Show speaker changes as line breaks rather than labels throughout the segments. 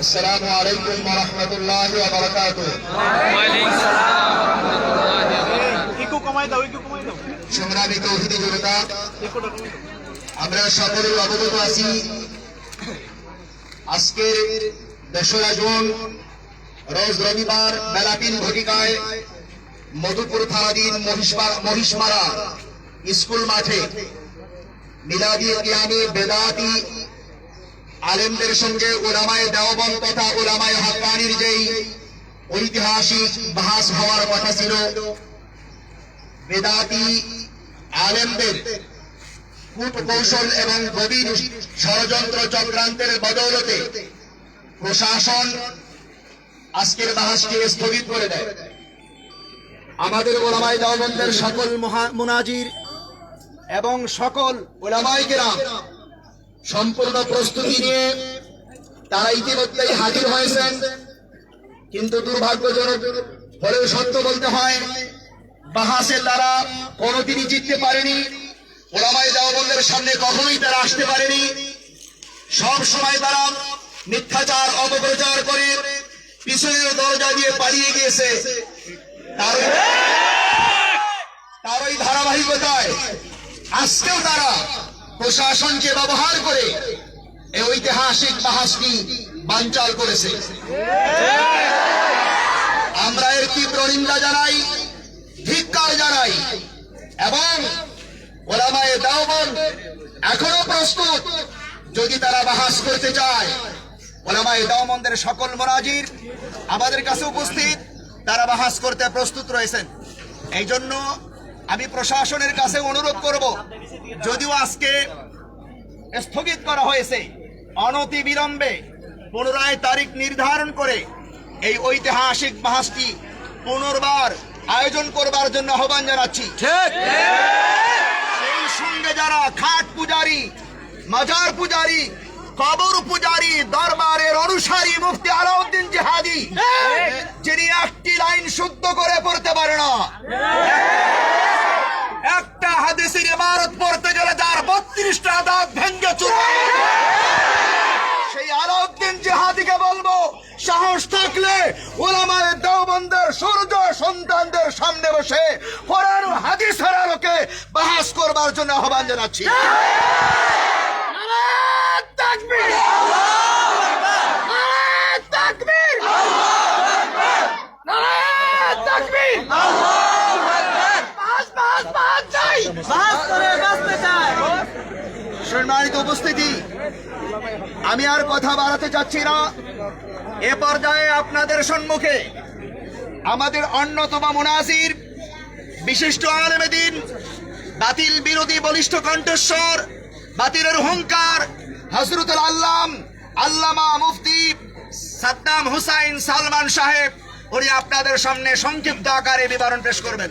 আসসালামু আলাইকুম ওয়া রাহমাতুল্লাহি ওয়া বারাকাতুহু।
ওয়া আলাইকুম সালাম
ইকো কমাই দাও।
ইকো আমরা সকলে অবগত আছি আজকের দশরা জুন রোজ রবিবার মেলাপিন ঘটিকায় মধুপুর থানাধীন মহিষমারা স্কুল মাঠে মিলাদি কিয়ামি বেদাতি আলেমদের সঙ্গে ওলামায় দেওবন তথা ওলামায় হাক্কানির যেই ঐতিহাসিক বাহাস হওয়ার কথা ছিল, বেদাতি আলেমদের কূট কৌশল এবং গভীর ষড়যন্ত্র চক্রান্তের বদৌলতে প্রশাসন আজকের বাহাসকে স্থগিত করে দেয়। আমাদের ওলামাই দাওবন্দের সকল মহা- মুনাজির এবং সকল ওলামাই কেরাম সম্পূর্ণ প্রস্তুতি নিয়ে তারা ইতিমধ্যেই হাজির হয়েছেন। কিন্তু দুর্ভাগ্যজনক হলেও সত্য বলতে হয় বাহাসে তারা কোনোদিনই জিততে পারেনি। ওলামাই দেওবন্দের সামনে কখনোই তারা আসতে পারেনি। সব সময় তারা মিথ্যাচার, অপপ্রচার করে পিছনের দরজা দিয়ে পালিয়ে গিয়েছে। তার তার ওই ধারাবাহিকতায় আজকেও তারা প্রশাসনকে ব্যবহার করে এই ঐতিহাসিক বাহাসটি বানচাল করেছে। আমরা এর তীব্র নিন্দা জানাই, ধিক্কার জানাই এবং ওলামায়ে দাওবন এখনও প্রস্তুত যদি তারা বাহাস করতে চায়। ওলামায়ে দাওবন্দের সকল মনাজির আমাদের কাছে উপস্থিত, তারা বাহাস করতে প্রস্তুত রয়েছেন। এই জন্য আমি প্রশাসনের কাছে অনুরোধ করব যদিও আজকে স্থগিত করা হয়েছে অনতি বিলম্বে পুনরায় তারিখ নির্ধারণ করে এই ঐতিহাসিক বাহাসটি পুনর্বার আয়োজন করবার জন্য আহ্বান জানাচ্ছি। সেই সঙ্গে যারা খাট পূজারি মাজার পূজারি কবর পূজারি দরবারের অনুসারী মুফতি আলাউদ্দিন জিহাদি যিনি একটি লাইন শুদ্ধ করে পড়তে পারে না। সামনে বসে কোরআন ও হাদিসের আলোকে বাহাস করবার জন্য আহ্বান জানাচ্ছি। উপস্থিতি, আমি আর কথা বাড়াতে চাচ্ছি না। এ পর্যায়ে আপনাদের সম্মুখে আমাদের অন্যতম মুনাজির বিশিষ্ট আলমেদিন বাতিল বিরোধী বলিষ্ঠ কণ্ঠস্বর, বাতিলের হুঙ্কার হজরতুল আল্লাম, আল্লামা মুফতি সাদ্দাম হুসাইন সালমান সাহেব, উনি আপনাদের সামনে সংক্ষিপ্ত আকারে বিবরণ পেশ করবেন।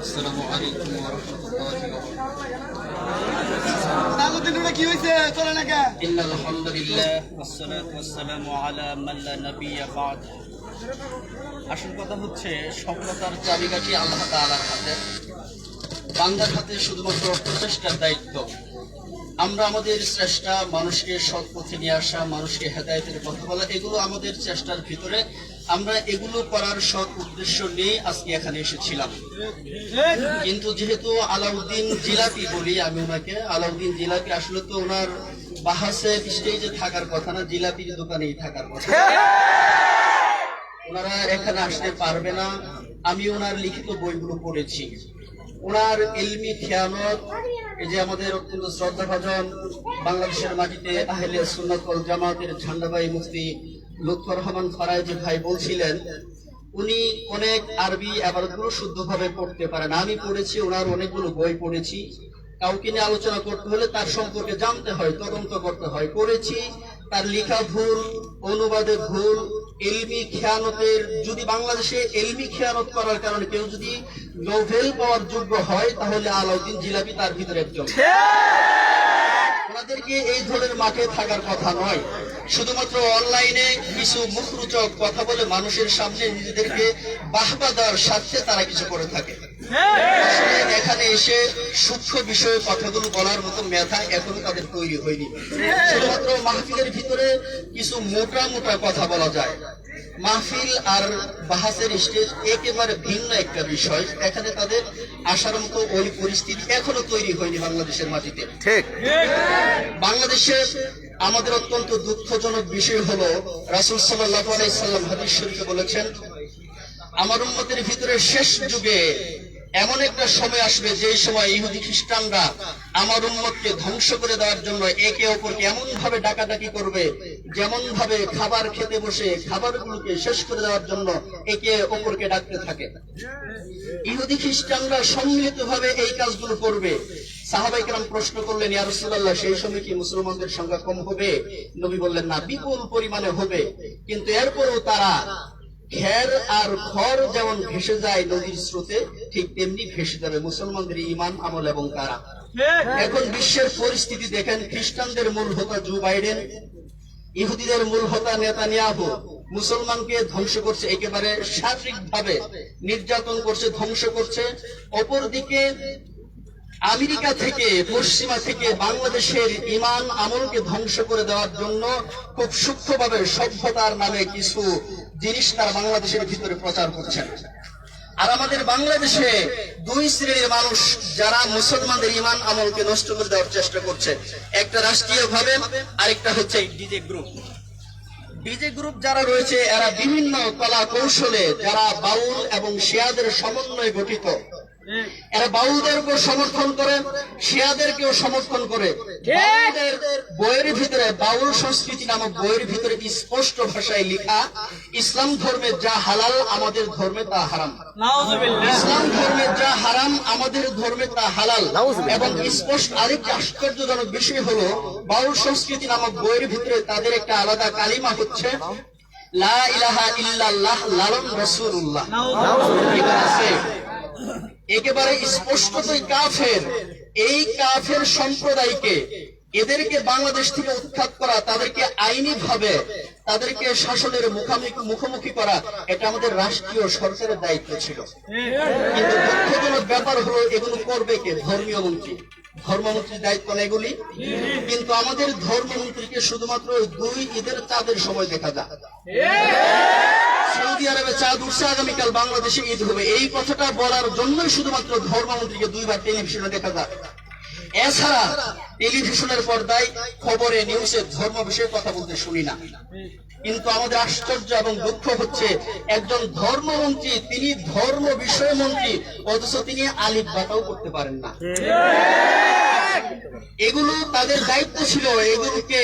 আসসালামু আলাইকুম ওয়া রাহমাতুল্লাহি ওয়া
কি হয়েছে চলে না কে
إن الحمد لله
والصلاة والسلام على من لا نبي بعد আসল কথা হচ্ছে সফলতার চাবিকাঠি আল্লাহ তাআলার হাতে বান্দার হাতে শুধুমাত্র প্রচেষ্টার দায়িত্ব আমরা আমাদের চেষ্টা মানুষকে সৎ পথে নিয়ে আসা মানুষকে হেদায়তের কথা বলা এগুলো আমাদের চেষ্টার ভিতরে আমরা এগুলো করার সৎ উদ্দেশ্য নিয়ে আজকে এখানে এসেছিলাম। কিন্তু যেহেতু আলাউদ্দিন জিলাপি বলি আমি ওনাকে, আলাউদ্দিন জিলাপি আসলে তো ওনার বাহাসে স্টেজে থাকার কথা না, জিলাপির দোকানেই থাকার কথা। ওনারা এখানে আসতে পারবে না। আমি ওনার লিখিত বইগুলো পড়েছি। ওনার এলমি খেয়ানত, এই যে আমাদের অত্যন্ত শ্রদ্ধাভাজন বাংলাদেশের মাটিতে আহলে সুন্নাত জামাতের ঝান্ডাবাই মুফতি লুৎফর রহমান ফরাইজি ভাই বলছিলেন, উনি অনেক আরবি আবারতগুলো শুদ্ধভাবে পড়তে পারেন। আমি পড়েছি, ওনার অনেকগুলো বই পড়েছি। কাউকে নিয়ে আলোচনা করতে হলে তার সম্পর্কে জানতে হয়, তদন্ত করতে হয়। করেছি তার লেখা ভুল, অনুবাদে ভুল, এলমি খেয়ানতের, যদি বাংলাদেশে এলমি খেয়ানত করার কারণে কেউ যদি নোভেল পাওয়ার যোগ্য হয়, তাহলে আলাউদ্দিন জিলাপি তার ভিতরে একজন। ওনাদেরকে এই ধরনের মাঠে থাকার কথা নয়। শুধুমাত্র অনলাইনে কিছু মুখরোচক কথা বলে মানুষের সামনে নিজেদেরকে বাহবা দেওয়ার স্বার্থে তারা কিছু করে থাকে। এখানে এসে সূক্ষ্ম বিষয়ে কথাগুলো বলার মতো মেধা এখনও তাদের তৈরি হয়নি। শুধুমাত্র মাহফিলের ভিতরে কিছু মোটা মোটা কথা বলা যায়। মাহফিল আর বাহাসের স্টেজ একেবারে ভিন্ন একটা বিষয়। এখানে তাদের আসার মতো ওই পরিস্থিতি এখনও তৈরি হয়নি বাংলাদেশের মাটিতে।
ঠিক।
বাংলাদেশে আমাদের অত্যন্ত দুঃখজনক বিষয় হলো রাসুল সাল্লাহ আলাইসাল্লাম হাদিস শরীফে বলেছেন আমার উন্মতের ভিতরে শেষ যুগে এমন একটা সময় আসবে যে সময় ইহুদি খ্রিস্টানরা আমার উম্মতকে ধ্বংস করে দেওয়ার জন্য একে অপরকে এমন ভাবে ডাকাডাকি করবে যেমন ভাবে খাবার খেতে বসে খাবারগুলোকে শেষ করে দেওয়ার জন্য একে অপরকে ডাকতে থাকে। ইহুদি খ্রিস্টানরা সম্মিলিত ভাবে এই কাজগুলো করবে। সাহাবাই কেরাম প্রশ্ন করলেন, ইয়া রাসূলুল্লাহ, সেই সময় কি মুসলমানদের সংখ্যা কম হবে? নবী বললেন, না, বিপুল পরিমাণে হবে। কিন্তু এরপরও তারা খের আর খড় যেমন ভেসে যায় নদীর স্রোতে ঠিক তেমনি ভেসে যাবে মুসলমানদের ইমান আমল এবং তারা এখন বিশ্বের পরিস্থিতি দেখেন খ্রিস্টানদের মূল হোতা জো বাইডেন ইহুদিদের মূল হোতা নেতানিয়াহু মুসলমানকে ধ্বংস করছে একেবারে শারীরিক ভাবে নির্যাতন করছে ধ্বংস করছে। অপরদিকে আমেরিকা থেকে পশ্চিমা থেকে বাংলাদেশের ইমান আমলকে ধ্বংস করে দেওয়ার জন্য খুব সূক্ষ্মভাবে সভ্যতার নামে কিছু জিনিস তারা বাংলাদেশের ভিতরে প্রচার করছেন আর আমাদের বাংলাদেশে দুই শ্রেণির মানুষ যারা মুসলমানদের ইমান আমলকে নষ্ট করে দেওয়ার চেষ্টা করছে, একটা রাষ্ট্রীয় ভাবে আরেকটা হচ্ছে ডিজে গ্রুপ। ডিজে গ্রুপ যারা রয়েছে, এরা বিভিন্ন কলা কৌশলে যারা বাউল এবং শিয়াদের সমন্বয়ে গঠিত এরা বাউলদেরকেও সমর্থন করে শিয়াদেরকেও সমর্থন করে। বইয়ের ভিতরে বাউল সংস্কৃতি নামক বইয়ের ভিতরে স্পষ্ট ভাষায় লেখা ইসলাম ধর্মে যা হালাল আমাদের ধর্মে তা হারাম। ইসলাম ধর্মে যা হারাম আমাদের ধর্মে তা হালাল। এবং স্পষ্ট আরেকটি আশ্চর্যজনক বিষয় হলো বাউল সংস্কৃতি নামক বইয়ের ভিতরে তাদের একটা আলাদা কালিমা হচ্ছে লা ইলাহা ইল্লাল্লাহ লালন রাসূলুল্লাহ। আছে একেবারে স্পষ্টতই কাফের। এই কাফের সম্প্রদায়কে এদেরকে বাংলাদেশ থেকে উৎখাত করা, তাদেরকে আইনি ভাবে তাদেরকে শাসনের মুখামুখি, মুখোমুখি করা, এটা আমাদের রাষ্ট্রীয় সরকারের দায়িত্ব ছিল। কিন্তু দুঃখজনক ব্যাপার হলো এগুলো করবে কে? ধর্মীয় মন্ত্রী। ধর্মমন্ত্রীর দায়িত্ব এগুলি কিন্তু আমাদের ধর্মমন্ত্রীকে শুধুমাত্র দুই ঈদের চাঁদের সময় দেখা যায় সৌদি আরবে চাঁদ উঠছে, আগামীকাল বাংলাদেশে ঈদ হবে। এই কথাটা বলার জন্যই শুধুমাত্র ধর্মমন্ত্রীকে দুইবার টেলিভিশনে দেখা যায় এছাড়া টেলিভিশনের পর্দায় খবরে নিউজে ধর্ম বিষয়ে কথা বলতে শুনি না। কিন্তু আমাদের আশ্চর্য এবং দুঃখ হচ্ছে একজন ধর্মমন্ত্রী তিনি ধর্ম বিষয় মন্ত্রী অথচ তিনি আলিফ বাতাও করতে পারেন না। এগুলো তাদের দায়িত্ব ছিল এগুলোকে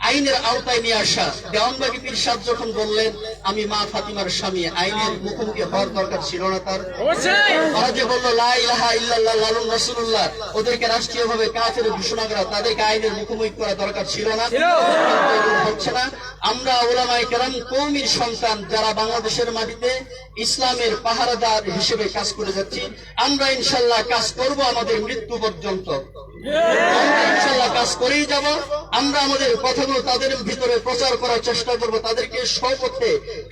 আইনের আওতায় নিয়ে আসা। দেওয়ানবাগি পীর সাহেব যখন বললেন আমি মা ফাতিমার স্বামী আইনের মুখোমুখি হওয়ার দরকার ছিল না তার। যে বলল লা ইলাহা ইল্লাল্লাহ লালুন রাসূলুল্লাহ ওদেরকে রাষ্ট্রীয় ভাবে কাফের ঘোষণা করা তাদেরকে আইনের মুখোমুখি করা দরকার ছিল না। হচ্ছে না। আমরা ওলামায়ে কেরাম কৌমির সন্তান যারা বাংলাদেশের মাটিতে ইসলামের পাহারাদার হিসেবে কাজ করে যাচ্ছি আমরা ইনশাল্লাহ কাজ করব আমাদের মৃত্যু পর্যন্ত। আমরা ইনশাল্লাহ কাজ করেই যাব। আমরা আমাদের কথাগুলো তাদের ভিতরে প্রচার করার চেষ্টা করব তাদেরকে সপথে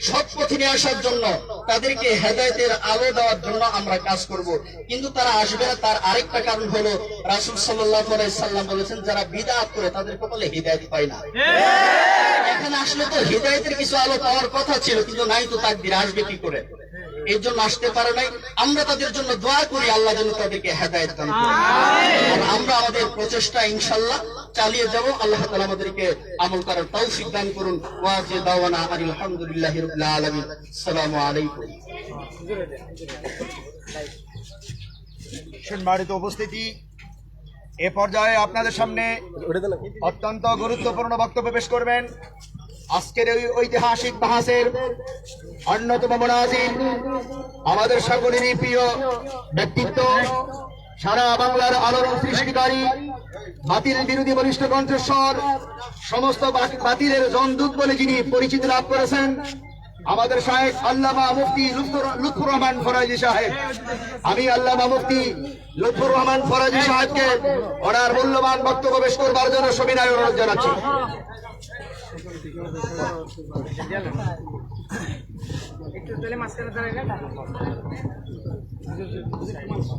সৎ পথে নিয়ে আসার জন্য তাদেরকে হেদায়তের আলো দেওয়ার জন্য আমরা কাজ করব। কিন্তু তারা আসবে না তার আরেকটা কারণ হলো রাসুল সাল্লাহ সাল্লাম বলেছেন যারা বিদাত করে তাদের কপালে হৃদায়ত পায় না। এখানে আসলে তো হৃদায়তের কিছু আলো পাওয়ার কথা ছিল কিন্তু নাই তো তাকদির আসবে কি করে? এই জন্য আসতে পারে নাই। আমরা তাদের জন্য দোয়া করি আল্লাহ যেন তাদেরকে হেদায়ত দান করেন। আর আমরা আমাদের প্রচেষ্টা ইনশাল্লাহ চালিয়ে যাব। আল্লাহ তালা আমাদেরকে আমল করার তৌফিক দান করুন। ওয়াজে দাওয়ানা আলহামদুলিল্লাহি রাব্বিল আলামিন। আসসালামু আলাইকুম।
সম্মানিত উপস্থিতি। এ পর্যায়ে আপনাদের সামনে অত্যন্ত গুরুত্বপূর্ণ বক্তব্য পেশ করবেন। আজকের ওই ঐতিহাসিক বাহাসের অন্যতম মনাজির আমাদের সকলেরই প্রিয় ব্যক্তিত্ব সারা বাংলার আলোড়ন সৃষ্টিকারী,
বাতিল বিরোধী বলিষ্ঠ কণ্ঠস্বর, সমস্ত বাতিলের জনদূত বলে যিনি পরিচিতি লাভ করেছেন, আমাদের সাহেব আল্লামা মুফতি লুৎফুর রহমান ফরাজি সাহেব। আমি আল্লামা মুফতি লুৎফুর রহমান ফরাজি সাহেবকে ওনার মূল্যবান বক্তব্য পেশ করবার জন্য সবিনয় অনুরোধ জানাচ্ছি।
একটু তাহলে মাঝখানে দাঁড়াই না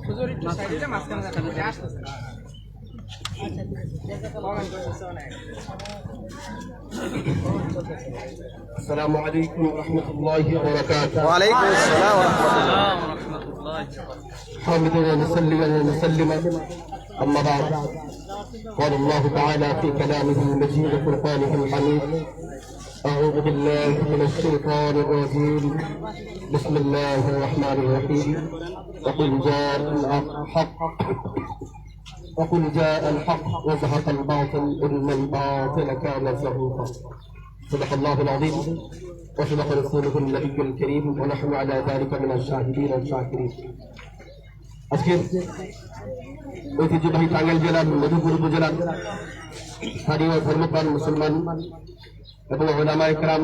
হুজুর একটু সাইডে মাঝখানে দাঁড়াই আসতেছে
السلام عليكم ورحمة الله وبركاته
ওয়ালাইকুম আসসালাম ওয়া
حامدنا ونسلم ونسلم أما بعد قال الله تعالى في كلامه المجيد وفرقانه الحميد أعوذ بالله من الشيطان الرجيم بسم الله الرحمن الرحيم وقل جاء الحق وقل جاء الحق وزهق الباطل إن الباطل كان زهوقا صدق الله العظيم وصدق رسوله النبي الكريم ونحن على ذلك من الشاهدين والشاكرين আজকের ঐতিহ্যবাহী টাঙ্গাইল জেলার মধুপুর উপজেলার স্থানীয় ধর্মপ্রাণ মুসলমান এবং ওলামা একরাম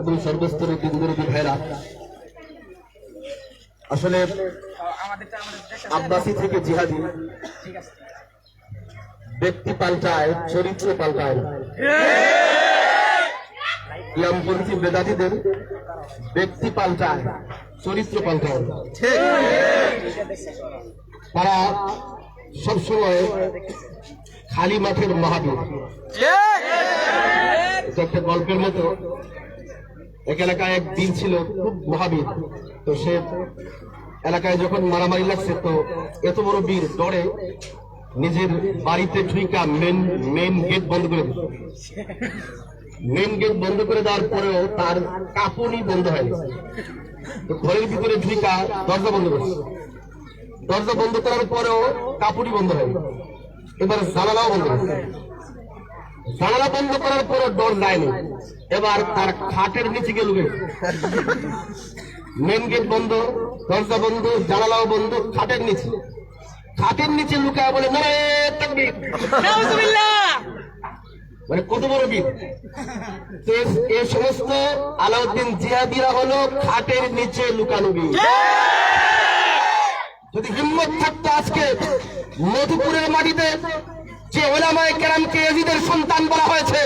এবং সর্বস্তরের দিনদরদি ভাইরা আসলে আব্বাসি থেকে জিহাদি। ব্যক্তি পাল্টায় চরিত্র পাল্টায়। ইসলামপন্থী বেদাতিদের ব্যক্তি পাল্টায় চরিত্র পাল্টায়। তারা সবসময় খালি মাঠের মহাবীর এটা একটা গল্পের মতো। এক এলাকায় এক দিন ছিল খুব মহাবীর। তো সে এলাকায় যখন মারামারি লাগছে, তো এত বড় বীর ডরে নিজের বাড়িতে ঠুইকা মেন মেন গেট বন্ধ করে দিত মেন গেট বন্ধ করে দেওয়ার পরেও তার কাপড়ই বন্ধ হয়নি। তো ঘরের ভিতরে ঢুইকা দরজা বন্ধ করছে। দরজা বন্ধ করার পরেও কাপড়ই বন্ধ হয়নি। এবার জানালাও বন্ধ জানালা বন্ধ করার পরও ডর যায়নি এবার তার খাটের নিচে গিয়ে লুকে। মেন গেট বন্ধ, দরজা বন্ধ, জানালাও বন্ধ, খাটের নিচে। খাটের নিচে লুকায় বলে মানে কত বড় বীর এ- সমস্ত আলাউদ্দিন জিহাদিরা হলো খাটের নিচে লুকানো বীর যদি হিম্মত থাকতো আজকে মধুপুরের মাটিতে যে ওলামায় কেরামকে এজিদের সন্তান বলা হয়েছে,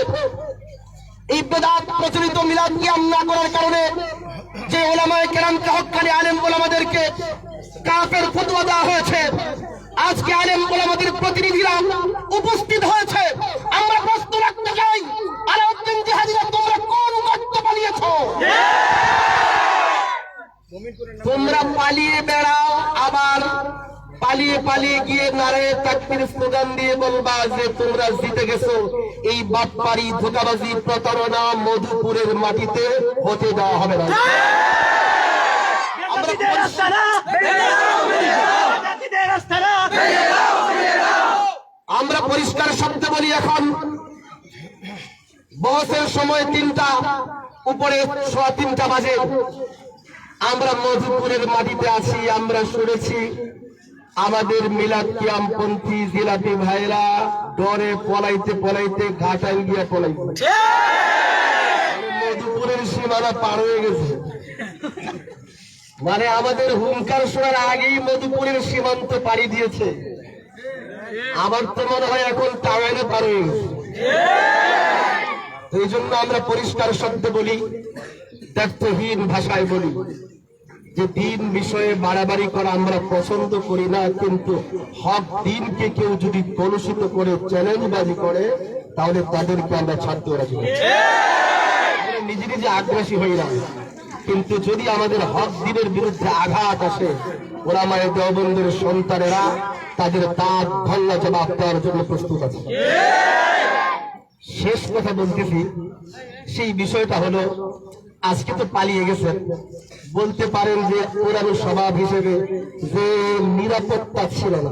এই বেদাত প্রচলিত মিলাদ কিয়াম না করার কারণে যে ওলামায় কেরামকে হকানি আলেম ওলামাদেরকে কাফের ফতোয়া দেওয়া হয়েছে, আজকে আলেম ওলামাদের প্রতিনিধিরা উপস্থিত হয়েছে। আমরা প্রশ্ন রাখতে চাই, আলাউদ্দিন জিহাদিরা তোমরা কোন গর্ত পালিয়েছ তোমরা পালিয়ে বেড়াও আবার পালিয়ে পালিয়ে গিয়ে নারে তাকবির স্লোগান দিয়ে বলবা যে তোমরা জিতে গেছো। এই বাটপাড়ি ধোকাবাজি প্রতারণা মধুপুরের মাটিতে হতে দেওয়া হবে না। আমরা আমরা পরিষ্কার শব্দে বলি এখন বহসের সময় তিনটা উপরে সোয়া তিনটা বাজে। আমরা মধুপুরের মাটিতে আছি আমরা শুনেছি আমাদের মিলাদ কিয়ামপন্থী জিলাপি ভাইরা ডরে পলাইতে পলাইতে ঘাটাল গিয়া পলাইতে মধুপুরের সীমানা পার হয়ে গেছে। মানে আমাদের হুঙ্কার শোনার আগেই মধুপুরের সীমান্ত পাড়ি দিয়েছে। আমার তো মনে হয় এখন টাওয়ারে পার হয়ে গেছে। এই জন্য আমরা পরিষ্কার শব্দে বলি দায়িত্বহীন ভাষায় বলি, যে দিন বিষয়ে বাড়াবাড়ি করা আমরা পছন্দ করি না, কিন্তু হক দিনকে কেউ যদি কলুষিত করে, চ্যালেঞ্জবাজি করে, তাহলে তাদেরকে আমরা ছাড়তে। আমরা নিজে নিজে আগ্রাসী হই না, কিন্তু যদি আমাদের হক দিনের বিরুদ্ধে আঘাত আসে ওরা মায়ের দেওবন্দের সন্তানেরা তাদের তাঁত ভাঙ্গা জবাব দেওয়ার জন্য প্রস্তুত আছে শেষ কথা বলতেছি, সেই বিষয়টা হলো আজকে তো পালিয়ে গেছেন। বলতে পারেন যে পুরানো স্বভাব হিসেবে যে নিরাপত্তা ছিল না।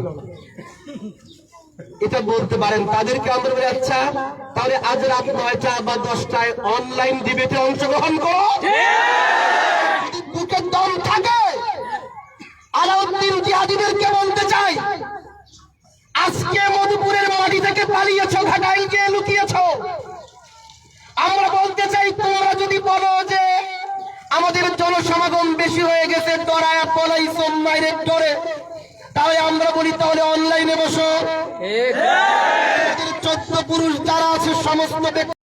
এটা বলতে পারেন, তাদেরকে আমরা বলি আচ্ছা তাহলে আজ রাত নয়টা বা দশটায় অনলাইন ডিবেটে অংশগ্রহণ করো। যদি বুকের দম থাকে, আলাউদ্দিন জিহাদিদেরকে বলতে চাই, আজকে মধুপুরের মাটি থেকে পালিয়েছ গিয়ে লুকিয়েছ। আমরা বলতে চাই তোমরা যদি বলো যে আমাদের জনসমাগম বেশি হয়ে গেছে ডরায় পলাই সোমবাইরের ডরে তাহলে আমরা বলি তাহলে অনলাইনে বসো। চোদ্দ পুরুষ যারা আছে সমস্ত